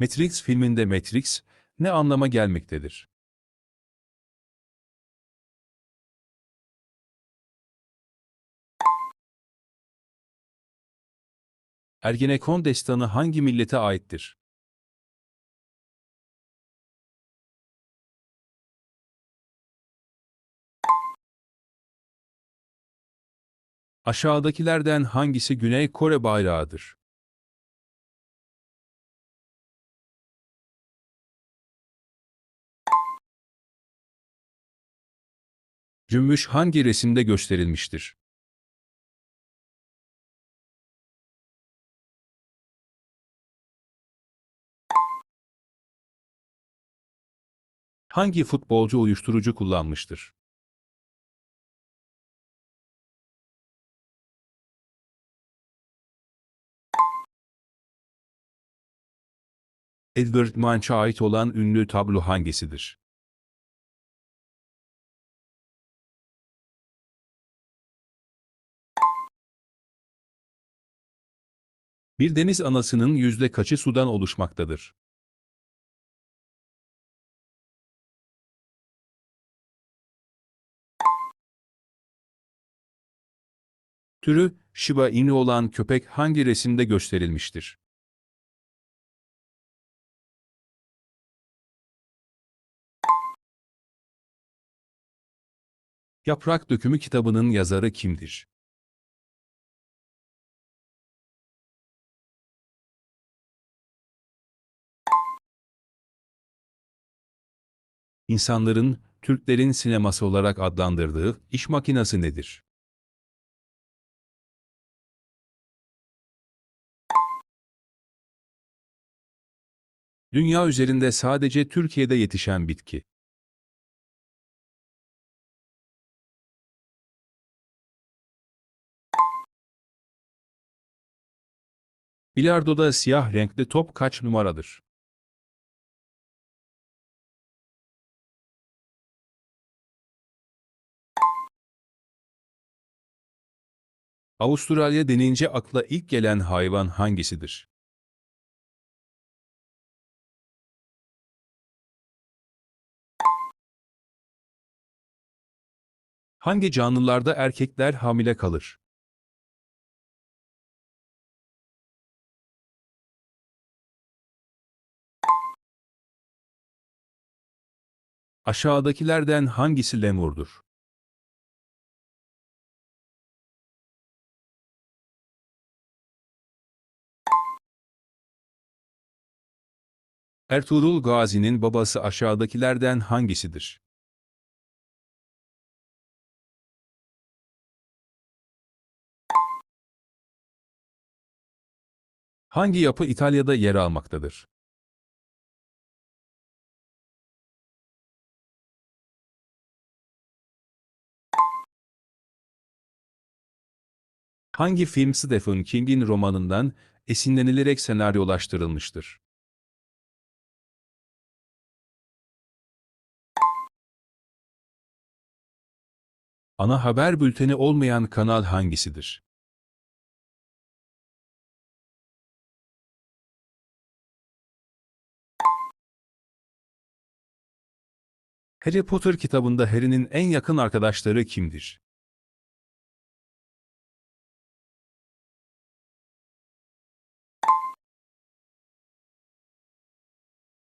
Matrix filminde Matrix ne anlama gelmektedir? Ergenekon destanı hangi millete aittir? Aşağıdakilerden hangisi Güney Kore bayrağıdır? Cümbüş hangi resimde gösterilmiştir? Hangi futbolcu uyuşturucu kullanmıştır? Edward Munch'a ait olan ünlü tablo hangisidir? Bir deniz anasının yüzde kaçı sudan oluşmaktadır? Türü Shiba Inu olan köpek hangi resimde gösterilmiştir? Yaprak Dökümü kitabının yazarı kimdir? İnsanların, Türklerin sineması olarak adlandırdığı iş makinası nedir? Dünya üzerinde sadece Türkiye'de yetişen bitki. Bilardo'da siyah renkli top kaç numaradır? Avustralya denince akla ilk gelen hayvan hangisidir? Hangi canlılarda erkekler hamile kalır? Aşağıdakilerden hangisi lemurdur? Ertuğrul Gazi'nin babası aşağıdakilerden hangisidir? Hangi yapı İtalya'da yer almaktadır? Hangi film Stephen King'in romanından esinlenilerek senaryolaştırılmıştır? Ana haber bülteni olmayan kanal hangisidir? Harry Potter kitabında Harry'nin en yakın arkadaşları kimdir?